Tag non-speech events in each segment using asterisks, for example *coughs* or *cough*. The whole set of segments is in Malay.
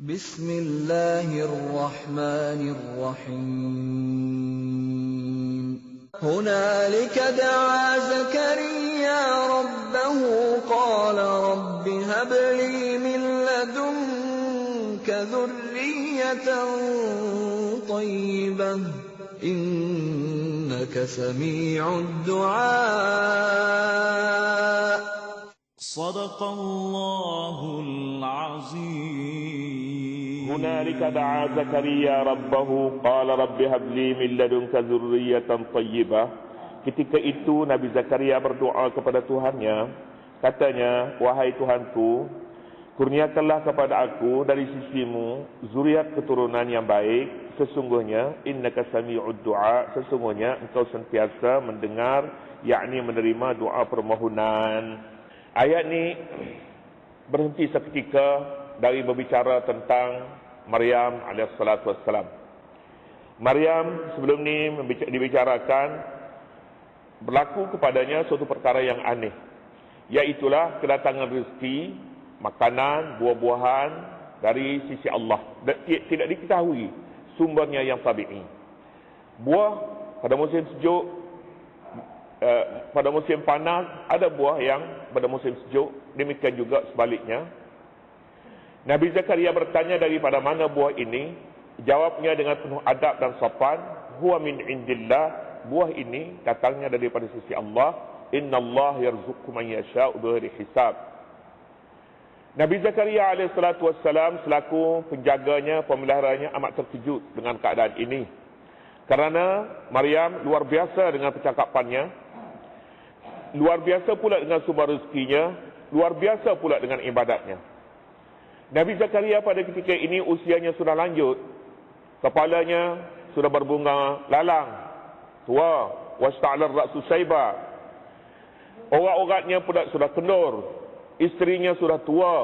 بسم الله الرحمن الرحيم. هنالك دعا زكريا ربه قال رب هب لي من لدنك ذرية طيبة إنك سميع الدعاء. صدق الله العظيم. هنالك دعا زكريا ربه قال رب هب لي من لدنك ذرية طيبة Ketika itu Nabi Zakaria berdoa kepada Tuhannya Katanya Wahai Tuhanku Kurniakanlah kepada aku dari sisimu Zuriat keturunan yang baik Sesungguhnya Innaka sami'ud du'a Sesungguhnya engkau sentiasa mendengar yakni menerima doa permohonan Ayat ni Berhenti seketika Dari berbicara tentang Maryam alaihissalatu wassalam. Maryam sebelum ni dibicarakan berlaku kepadanya suatu perkara yang aneh. Iaitulah kedatangan rezeki, makanan, buah-buahan dari sisi Allah. Tidak diketahui sumbernya yang tabi'i. Buah pada musim sejuk, uh, pada musim panas, ada buah yang pada musim sejuk. Demikian juga sebaliknya. Nabi Zakaria bertanya daripada mana buah ini. Jawabnya dengan penuh adab dan sopan. Huwa min indillah. Buah ini datangnya daripada sisi Allah. Inna Allah yarzuqu man yasha'u bighairi hisab. Nabi Zakaria wassalam selaku penjaganya, pemeliharanya amat terkejut dengan keadaan ini. Kerana Maryam luar biasa dengan percakapannya. Luar biasa pula dengan sumber rezekinya. Luar biasa pula dengan ibadatnya. Nabi Zakaria pada ketika ini usianya sudah lanjut. Kepalanya sudah berbunga lalang. Tua. Wasta'alar ra'su saiba. Orang-orangnya pula sudah kendur. Isterinya sudah tua.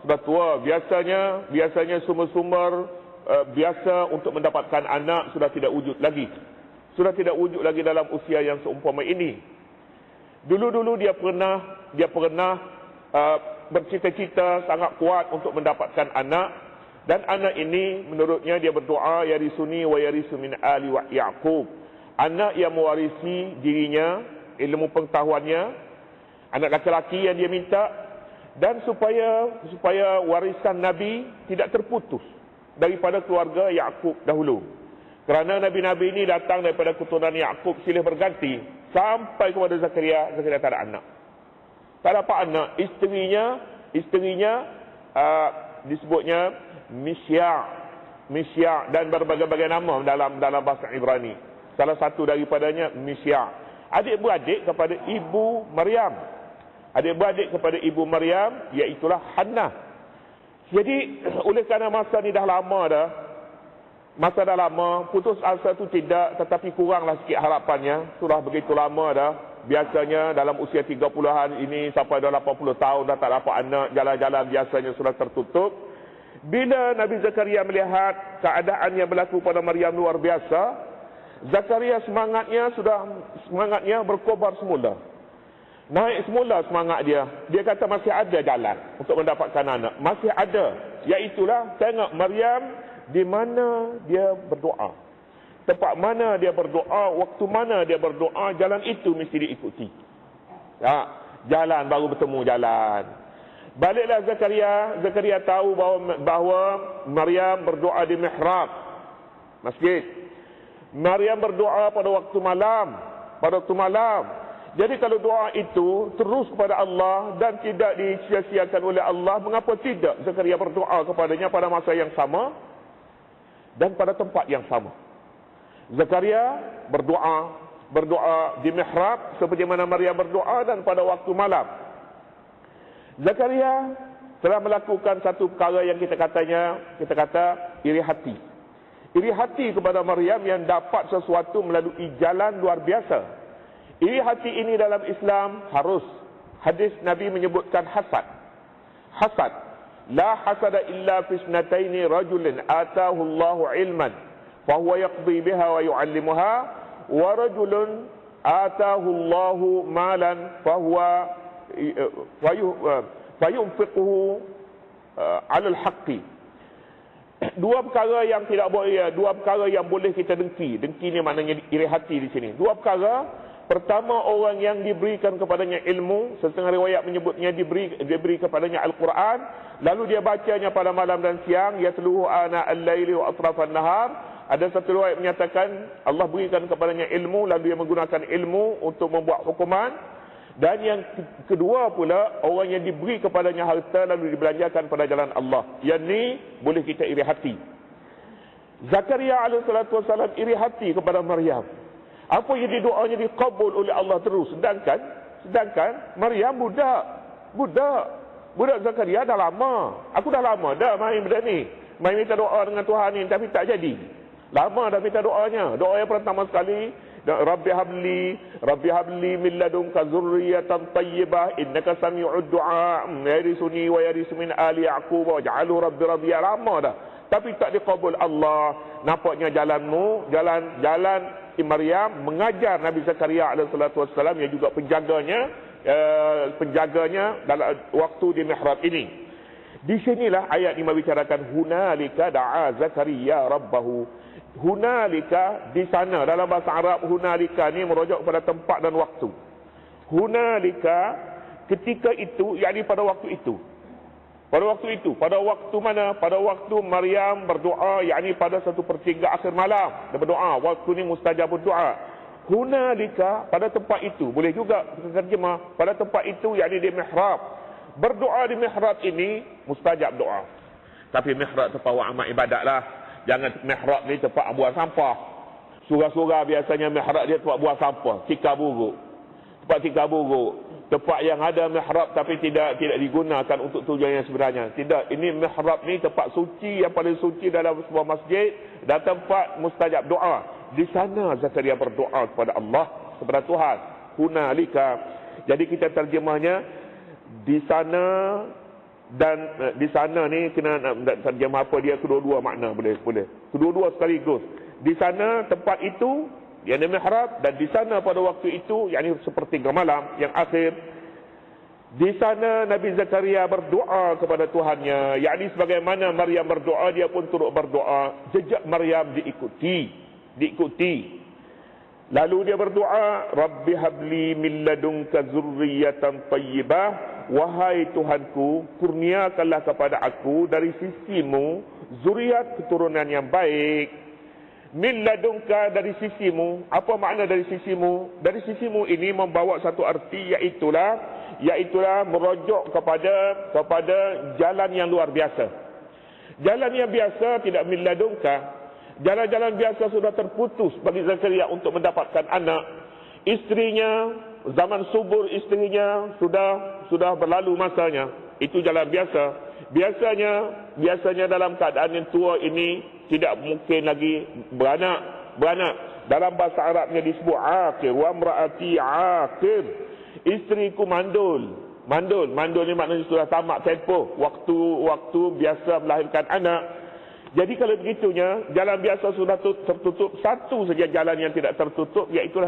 Sudah tua. Biasanya, biasanya sumber-sumber uh, biasa untuk mendapatkan anak sudah tidak wujud lagi. Sudah tidak wujud lagi dalam usia yang seumpama ini. Dulu-dulu dia pernah dia pernah uh, bercita-cita sangat kuat untuk mendapatkan anak. Dan anak ini menurutnya dia berdoa ya risuni wa yarisu min ali wa yaqub. Anak yang mewarisi dirinya ilmu pengetahuannya anak laki-laki yang dia minta dan supaya supaya warisan nabi tidak terputus daripada keluarga Yakub dahulu. Kerana nabi-nabi ini datang daripada keturunan Yakub silih berganti sampai kepada Zakaria Zakaria tak ada anak tak dapat anak. Isterinya isterinya uh, disebutnya Misya. Misya dan berbagai-bagai nama dalam dalam bahasa Ibrani. Salah satu daripadanya Misya. Adik-beradik kepada ibu Maryam. Adik-beradik kepada ibu Maryam iaitulah Hannah. Jadi *clears throat* oleh kerana masa ni dah lama dah masa dah lama putus asa tu tidak tetapi kuranglah sikit harapannya. Sudah begitu lama dah biasanya dalam usia 30-an ini sampai dah 80 tahun dah tak dapat anak, jalan-jalan biasanya sudah tertutup. Bila Nabi Zakaria melihat keadaan yang berlaku pada Maryam luar biasa, Zakaria semangatnya sudah semangatnya berkobar semula. Naik semula semangat dia. Dia kata masih ada jalan untuk mendapatkan anak. Masih ada. Iaitulah tengok Maryam di mana dia berdoa tempat mana dia berdoa, waktu mana dia berdoa, jalan itu mesti diikuti. Ya, jalan baru bertemu jalan. Baliklah Zakaria, Zakaria tahu bahawa, bahawa Maryam berdoa di mihrab masjid. Maryam berdoa pada waktu malam, pada waktu malam. Jadi kalau doa itu terus kepada Allah dan tidak disia-siakan oleh Allah, mengapa tidak Zakaria berdoa kepadanya pada masa yang sama dan pada tempat yang sama? Zakaria berdoa berdoa di mihrab seperti mana Maria berdoa dan pada waktu malam. Zakaria telah melakukan satu perkara yang kita katanya kita kata iri hati. Iri hati kepada Maryam yang dapat sesuatu melalui jalan luar biasa. Iri hati ini dalam Islam harus hadis Nabi menyebutkan hasad. Hasad. La hasada illa fi isnataini rajulin atahu Allahu ilman فهو يقضي بها ويعلمها ورجل آتاه الله مالا فهو فينفقه على الحق dua perkara yang tidak boleh ya, dua perkara yang boleh kita dengki. Dengki ni maknanya iri hati di sini. Dua perkara Pertama orang yang diberikan kepadanya ilmu, setengah riwayat menyebutnya diberi diberi kepadanya Al-Quran, lalu dia bacanya pada malam dan siang, ya teluhu ana al-laili wa atrafan nahar. Ada satu riwayat menyatakan Allah berikan kepadanya ilmu lalu dia menggunakan ilmu untuk membuat hukuman. Dan yang kedua pula orang yang diberi kepadanya harta lalu dibelanjakan pada jalan Allah. Yang ni boleh kita iri hati. Zakaria alaihi iri hati kepada Maryam. Apa yang didoanya dikabul oleh Allah terus. Sedangkan, sedangkan Maryam budak. Budak. Budak Zakaria dah lama. Aku dah lama dah main benda ni. Main minta doa dengan Tuhan ni tapi tak jadi. Lama dah minta doanya. Doa yang pertama sekali. Rabbi habli, Rabbi habli min ladunka zurriyatan tayyibah innaka sami'ud du'a yarisuni wa yarisu min ali ya'qub ja'alu rabbi radiya lama dah tapi tak dikabul Allah nampaknya jalanmu jalan jalan Maryam mengajar Nabi Zakaria alaihissalatu wassalam yang juga penjaganya uh, penjaganya dalam waktu di mihrab ini. Di sinilah ayat ini membicarakan hunalika da'a Zakaria rabbahu. Hunalika di sana dalam bahasa Arab hunalika ni merujuk kepada tempat dan waktu. Hunalika ketika itu yakni pada waktu itu. Pada waktu itu, pada waktu mana? Pada waktu Maryam berdoa, yakni pada satu pertiga akhir malam. Dia berdoa, waktu ini mustajab berdoa. Hunalika, pada tempat itu. Boleh juga kita terjemah. Pada tempat itu, yakni di mihrab. Berdoa di mihrab ini, mustajab doa. Tapi mihrab tempat amat ibadat lah. Jangan mihrab ni tempat buang sampah. Surah-surah biasanya mihrab dia tempat buang sampah. Tika buruk. Tempat tika buruk tempat yang ada mihrab tapi tidak tidak digunakan untuk tujuan yang sebenarnya. Tidak, ini mihrab ni tempat suci yang paling suci dalam sebuah masjid dan tempat mustajab doa. Di sana Zakaria berdoa kepada Allah, kepada Tuhan. Hunalika. Jadi kita terjemahnya di sana dan uh, di sana ni kena nak terjemah apa dia kedua-dua makna boleh boleh. Kedua-dua sekaligus. Di sana tempat itu yang di mihrab dan di sana pada waktu itu yakni seperti malam yang akhir di sana Nabi Zakaria berdoa kepada Tuhannya yakni sebagaimana Maryam berdoa dia pun turut berdoa jejak Maryam diikuti diikuti lalu dia berdoa Rabbi habli min ladunka zurriyatan tayyibah wahai Tuhanku kurniakanlah kepada aku dari sisimu zuriat keturunan yang baik. Min ladunka dari sisimu. Apa makna dari sisimu? Dari sisimu ini membawa satu arti iaitulah iaitulah merujuk kepada kepada jalan yang luar biasa. Jalan yang biasa tidak min ladunka. Jalan-jalan biasa sudah terputus bagi Zakaria untuk mendapatkan anak. Istrinya zaman subur istrinya sudah sudah berlalu masanya. Itu jalan biasa. Biasanya biasanya dalam keadaan yang tua ini tidak mungkin lagi beranak beranak. Dalam bahasa Arabnya disebut akir wa mraati akir isteriku mandul mandul. Mandul ni maknanya sudah tamat tempoh. Waktu waktu biasa melahirkan anak. Jadi kalau begitunya jalan biasa sudah tertutup. Satu saja jalan yang tidak tertutup iaitu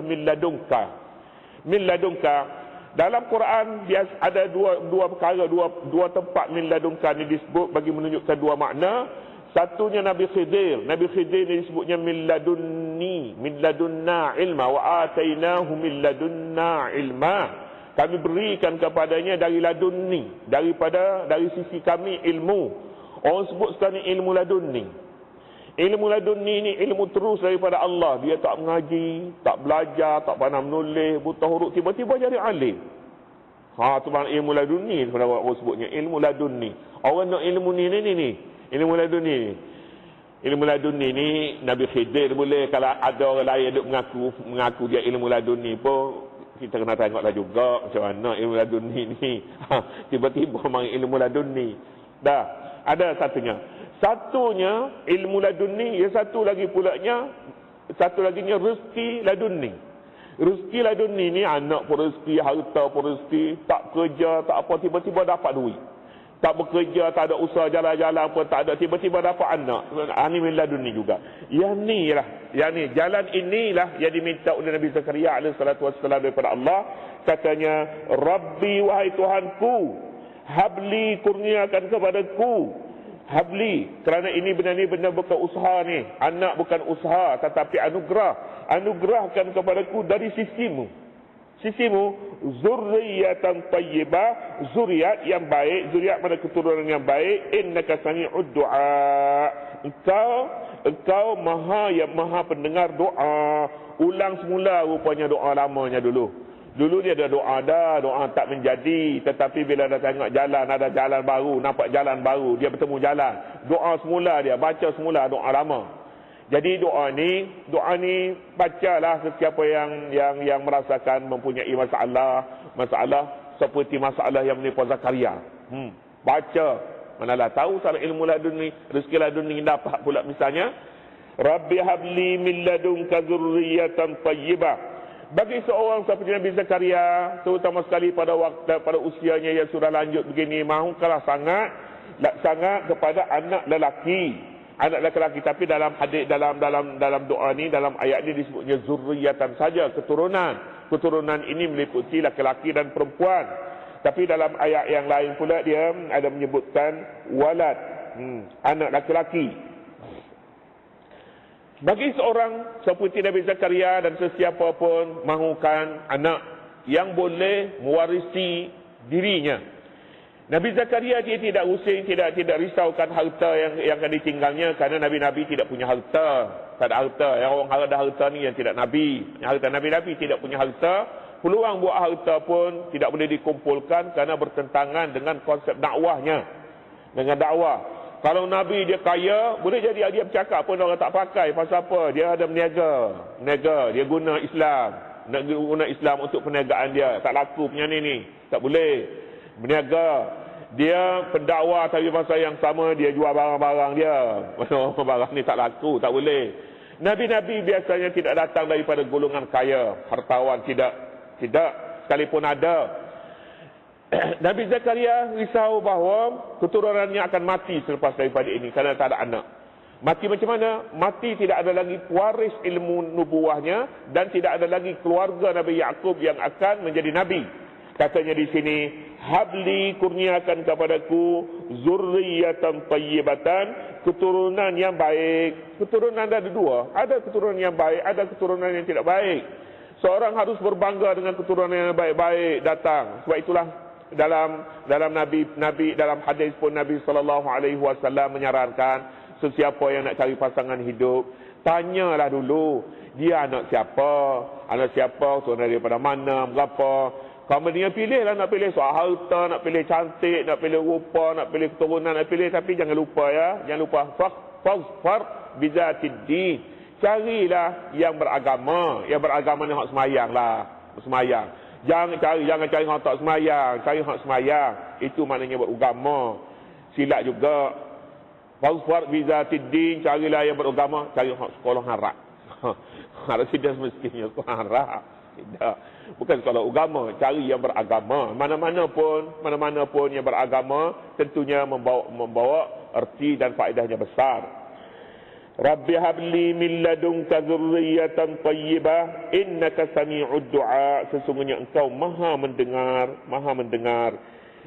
min ladunka dalam Quran biasa ada dua dua perkara dua dua tempat min ladunka ni disebut bagi menunjukkan dua makna Satunya Nabi Khidir. Nabi Khidir ni disebutnya min ladunni, min ladunna ilma wa atainahu min ladunna ilma. Kami berikan kepadanya dari ladunni, daripada dari sisi kami ilmu. Orang sebut sekarang ilmu ladunni. Ilmu ladunni ni ilmu terus daripada Allah. Dia tak mengaji, tak belajar, tak pandai menulis, buta huruf, tiba-tiba jadi alim. Ha, tu makna ilmu ladunni, orang sebutnya ilmu ladunni. Orang nak ilmu ni ni ni ni. Ilmu laduni Ilmu laduni ni Nabi Khidir boleh Kalau ada orang lain duk mengaku Mengaku dia ilmu laduni pun Kita kena tengoklah juga Macam mana ilmu laduni ni ha, Tiba-tiba memang ilmu laduni Dah Ada satunya Satunya ilmu laduni Ya satu lagi pulaknya Satu lagi ni rezeki laduni Rezeki laduni ni anak pun rezeki Harta pun rezeki Tak kerja tak apa Tiba-tiba dapat duit tak bekerja, tak ada usaha jalan-jalan pun tak ada tiba-tiba dapat anak. Ani min laduni juga. Yang ni lah, yang ni jalan inilah yang diminta oleh Nabi Zakaria alaihi salatu daripada Allah. Katanya, "Rabbi wahai Tuhanku, habli kurniakan kepadaku habli kerana ini benda ni benda bukan usaha ni. Anak bukan usaha tetapi anugerah. Anugerahkan kepadaku dari sisimu. Sisimu zurriyatan tayyibah zuriat yang baik. Zuriat pada keturunan yang baik? Innaka sami'ud du'a. Engkau engkau maha yang maha pendengar doa. Ulang semula rupanya doa lamanya dulu Dulu dia ada doa dah, doa tak menjadi. Tetapi bila dah tengok jalan, ada jalan baru, nampak jalan baru, dia bertemu jalan. Doa semula dia, baca semula doa lama. Jadi doa ni, doa ni bacalah sesiapa yang yang yang merasakan mempunyai masalah, masalah seperti masalah yang menimpa Zakaria. Hmm, baca. Manalah tahu salah ilmu ladun ni, rezeki ladun ni dapat pula misalnya. Rabbi habli min ladunka tayyibah bagi seorang seperti Nabi Zakaria terutama sekali pada waktu pada usianya yang sudah lanjut begini mahukalah sangat sangat kepada anak lelaki. Anak lelaki tapi dalam hadis dalam dalam dalam doa ni dalam ayat ni disebutnya zurriyatan saja keturunan. Keturunan ini meliputi lelaki dan perempuan. Tapi dalam ayat yang lain pula dia ada menyebutkan walad hmm, anak lelaki bagi seorang seperti Nabi Zakaria dan sesiapa pun mahukan anak yang boleh mewarisi dirinya. Nabi Zakaria dia tidak using, tidak tidak risaukan harta yang yang akan ditinggalnya kerana Nabi-Nabi tidak punya harta. Tak ada harta. Yang orang ada harta ni yang tidak Nabi. Yang harta Nabi-Nabi tidak punya harta. Peluang buat harta pun tidak boleh dikumpulkan kerana bertentangan dengan konsep dakwahnya. Dengan dakwah. Kalau Nabi dia kaya, boleh jadi dia bercakap pun orang tak pakai. Pasal apa? Dia ada meniaga. Meniaga. Dia guna Islam. Nak guna Islam untuk perniagaan dia. Tak laku punya ni ni. Tak boleh. Meniaga. Dia pendakwa tapi masa yang sama dia jual barang-barang dia. Barang ni tak laku. Tak boleh. Nabi-Nabi biasanya tidak datang daripada golongan kaya. Hartawan tidak. Tidak. Sekalipun ada. *coughs* Nabi Zakaria risau bahawa keturunannya akan mati selepas daripada ini kerana tak ada anak. Mati macam mana? Mati tidak ada lagi pewaris ilmu nubuahnya dan tidak ada lagi keluarga Nabi Yakub yang akan menjadi nabi. Katanya di sini, habli kurniakan kepadaku zurriyatan tayyibatan, keturunan yang baik. Keturunan ada dua, ada keturunan yang baik, ada keturunan yang tidak baik. Seorang harus berbangga dengan keturunan yang baik-baik datang. Sebab itulah dalam dalam nabi nabi dalam hadis pun nabi sallallahu alaihi wasallam menyarankan sesiapa yang nak cari pasangan hidup tanyalah dulu dia anak siapa? Anak siapa? Tuan daripada mana? Berapa? Kamu dia pilih lah nak pilih soal harta nak pilih cantik nak pilih rupa nak pilih keturunan nak pilih. Tapi jangan lupa ya jangan lupa far bizatid din. Carilah yang beragama. Yang beragama ni hak semayang lah. Semayang Jangan cari jangan cari hak tak semayang, cari hak semayang. Itu maknanya beragama. Silat juga. Fawfar bizatid din, carilah yang beragama, cari hak sekolah harap. *laughs* Harap tidak semestinya sekolah harap. Tidak. Bukan sekolah agama, cari yang beragama. Mana-mana pun, mana-mana pun yang beragama tentunya membawa membawa erti dan faedahnya besar. Rabbi habli min ladunka zurriyatan tayyibah. Innaka sami'ud du'a. Sesungguhnya engkau maha mendengar maha mendengar.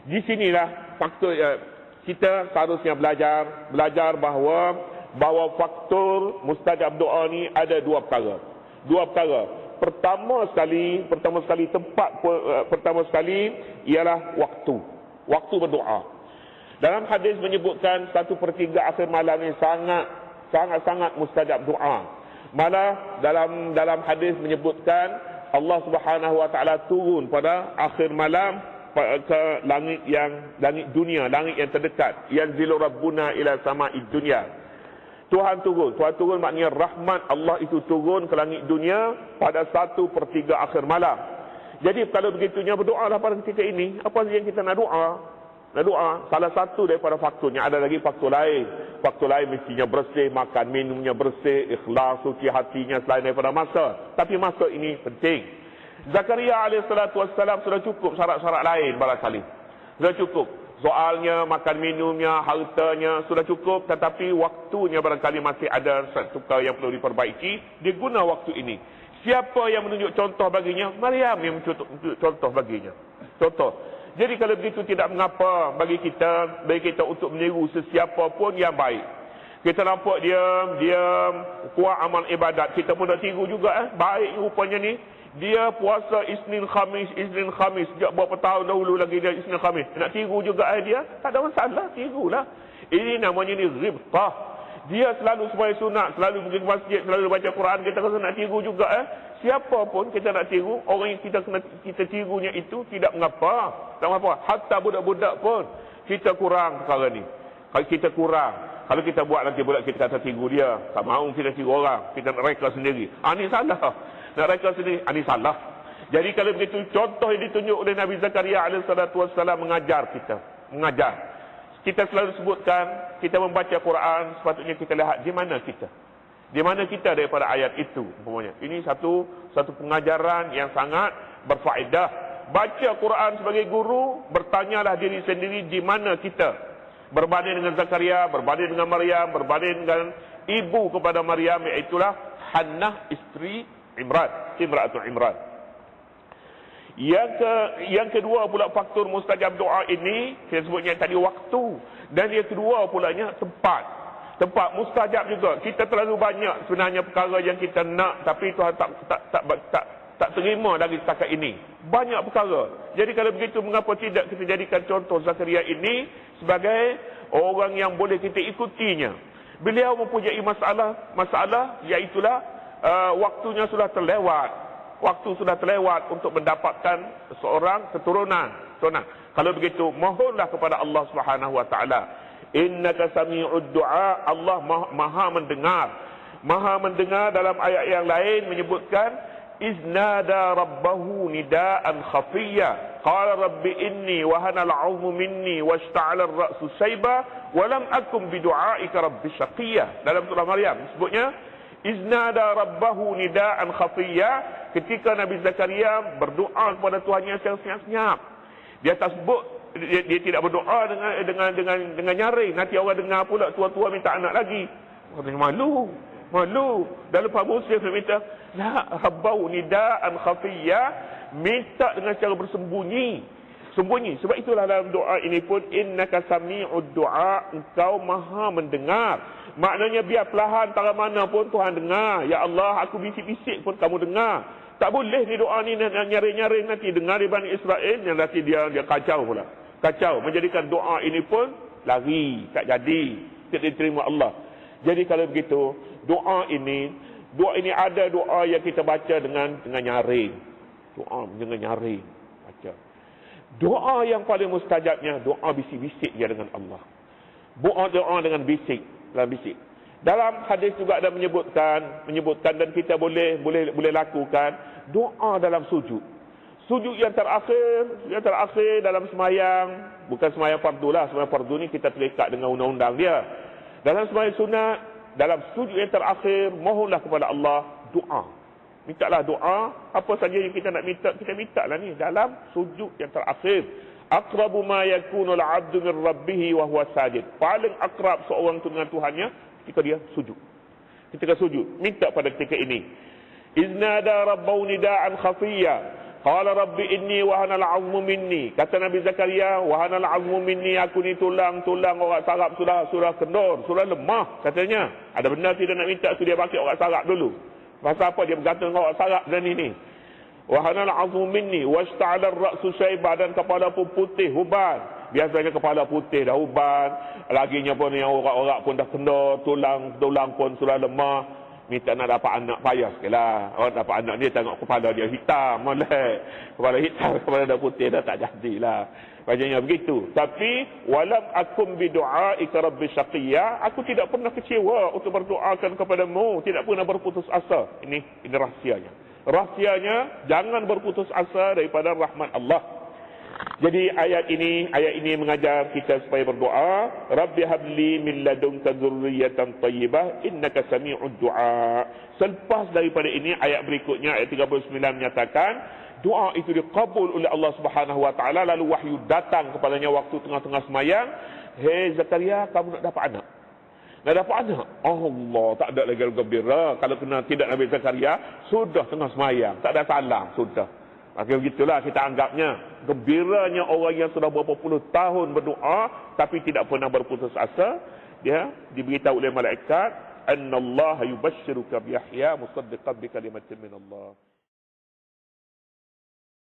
Di sinilah faktor ya, kita seharusnya belajar belajar bahawa bahawa faktor mustajab doa ni ada dua perkara. Dua perkara. Pertama sekali pertama sekali tempat uh, pertama sekali ialah waktu. Waktu berdoa dalam hadis menyebutkan satu pertiga akhir malam ini sangat sangat-sangat mustajab doa. Malah dalam dalam hadis menyebutkan Allah Subhanahu wa taala turun pada akhir malam ke langit yang langit dunia, langit yang terdekat. Yanzilu rabbuna ila sama'id dunya. Tuhan turun. Tuhan turun maknanya rahmat Allah itu turun ke langit dunia pada satu pertiga akhir malam. Jadi kalau begitunya berdoalah pada ketika ini. Apa yang kita nak doa? Nak doa, salah satu daripada faktornya, ada lagi faktor lain. Faktor lain mestinya bersih, makan minumnya bersih, ikhlas, suci hatinya selain daripada masa. Tapi masa ini penting. Zakaria AS sudah cukup syarat-syarat lain barangkali. Sudah cukup. Soalnya, makan minumnya, hartanya sudah cukup. Tetapi waktunya barangkali masih ada satu perkara yang perlu diperbaiki. Dia guna waktu ini. Siapa yang menunjuk contoh baginya? Maryam yang menunjuk contoh baginya. Contoh Jadi kalau begitu tidak mengapa bagi kita, bagi kita untuk meniru sesiapa pun yang baik. Kita nampak dia, dia kuat amal ibadat. Kita pun nak tiru juga eh. Baik rupanya ni. Dia puasa Isnin Khamis, Isnin Khamis. Sejak berapa tahun dahulu lagi dia Isnin Khamis. Nak tiru juga eh dia. Tak ada masalah, tirulah. Ini namanya ni ribtah. Dia selalu sembahyang sunat, selalu pergi ke masjid, selalu baca Quran. Kita rasa nak tiru juga eh. Siapa pun kita nak tiru, orang yang kita kena kita tirunya itu tidak mengapa. Tak mengapa. Hatta budak-budak pun kita kurang perkara ni. Kalau kita kurang, kalau kita buat nanti budak kita kata tiru dia. Tak mahu kita tiru orang. Kita nak reka sendiri. Ah ni salah. Nak reka sendiri, ah ni salah. Jadi kalau begitu contoh yang ditunjuk oleh Nabi Zakaria AS mengajar kita. Mengajar. Kita selalu sebutkan, kita membaca Quran, sepatutnya kita lihat di mana kita. Di mana kita daripada ayat itu. Umpamanya. Ini satu satu pengajaran yang sangat berfaedah. Baca Quran sebagai guru, bertanyalah diri sendiri di mana kita. Berbanding dengan Zakaria, berbanding dengan Maryam, berbanding dengan ibu kepada Maryam, iaitulah Hannah isteri Imran. Imran Imran. Yang ke yang kedua pula faktor mustajab doa ini saya sebutnya tadi waktu dan yang kedua pulanya tempat. Tempat mustajab juga. Kita terlalu banyak sebenarnya perkara yang kita nak tapi Tuhan tak tak tak tak, tak, tak terima dari setakat ini. Banyak perkara. Jadi kalau begitu mengapa tidak kita jadikan contoh Zakaria ini sebagai orang yang boleh kita ikutinya. Beliau mempunyai masalah masalah iaitu uh, waktunya sudah terlewat waktu sudah terlewat untuk mendapatkan seorang keturunan. Keturunan. Kalau begitu, mohonlah kepada Allah Subhanahu wa taala. Innaka sami'ud du'a. Allah Maha mendengar. Maha mendengar dalam ayat yang lain menyebutkan iznada rabbahu nidaan khafiyya. Qala rabbi inni wa hana al'azmu minni washta'ala ar-ra'su shayba wa lam akum bi du'aika rabbi syaqiyya. Dalam surah Maryam sebutnya iznada rabbahu nidaan khafiyya ketika Nabi Zakaria berdoa kepada Tuhannya secara senyap-senyap. Dia tak sebut dia, dia tidak berdoa dengan dengan dengan dengan nyaring. Nanti orang dengar pula tua-tua minta anak lagi. Orang malu. Malu. Dan lepas Musa dia minta, La rabbau nida'an khafiyya. Minta dengan cara bersembunyi. Sembunyi. Sebab itulah dalam doa ini pun, Innaka sami'ud doa. Engkau maha mendengar. Maknanya biar pelahan antara mana pun Tuhan dengar. Ya Allah, aku bisik-bisik pun kamu dengar. Tak boleh ni doa ni nyari-nyari nanti dengar di Bani Israel yang nanti dia dia kacau pula. Kacau menjadikan doa ini pun lari tak jadi tidak diterima Allah. Jadi kalau begitu doa ini doa ini ada doa yang kita baca dengan dengan nyaring. Doa dengan nyaring baca. Doa yang paling mustajabnya doa bisik-bisik dia dengan Allah. Doa doa dengan bisik, dalam bisik. Dalam hadis juga ada menyebutkan menyebutkan dan kita boleh boleh boleh lakukan doa dalam sujud. Sujud yang terakhir, yang terakhir dalam semayang, bukan semayang fardu lah, semayang fardu ni kita terikat dengan undang-undang dia. Dalam semayang sunat, dalam sujud yang terakhir, mohonlah kepada Allah doa. Mintalah doa, apa saja yang kita nak minta, kita minta lah ni dalam sujud yang terakhir. Akrabu ma yakunu al-'abdu min rabbih wa huwa sajid. Paling akrab seorang tu dengan Tuhannya ketika dia sujud. Ketika sujud, minta pada ketika ini. Iznada rabbau nida'an khafiyya. Qala rabbi inni wahana al'azmu minni. Kata Nabi Zakaria, wahana al'azmu minni. Aku ni tulang-tulang orang sarap sudah sudah kendor, sudah lemah. Katanya, ada benda tidak nak minta, tu dia pakai orang sarap dulu. Pasal apa dia bergantung dengan orang sarap dan ini. Wahana al'azmu minni. Washta'ala ra'su syaibah dan kepala pun putih, huban. Biasanya kepala putih dah uban. Laginya pun yang orang-orang pun dah kendor, tulang tulang pun sudah lemah minta nak dapat anak payah sekali lah. Orang dapat anak dia tengok kepala dia hitam. Molek. Kepala hitam, *laughs* kepala dah putih dah tak jadilah. Bacanya begitu. Tapi, walam akum bidu'a ika rabbi syaqiyya. Aku tidak pernah kecewa untuk berdoakan kepadamu. Tidak pernah berputus asa. Ini, ini rahsianya. Rahsianya, jangan berputus asa daripada rahmat Allah. Jadi ayat ini ayat ini mengajar kita supaya berdoa, Rabbi habli min ladunka dzurriyyatan thayyibah innaka sami'ud du'a. Selepas daripada ini ayat berikutnya ayat 39 menyatakan doa itu dikabul oleh Allah Subhanahu wa taala lalu wahyu datang kepadanya waktu tengah-tengah semayang, "Hei Zakaria, kamu nak dapat anak?" Nak dapat anak? Allah, tak ada lagi gembira. Kalau kena tidak Nabi Zakaria, sudah tengah semayang. Tak ada salah, sudah. Maka begitulah kita anggapnya gembiranya orang yang sudah berapa puluh tahun berdoa tapi tidak pernah berputus asa dia diberitahu oleh malaikat annallaha yubashshiruka bi Yahya musaddiqan bi kalimatin min Allah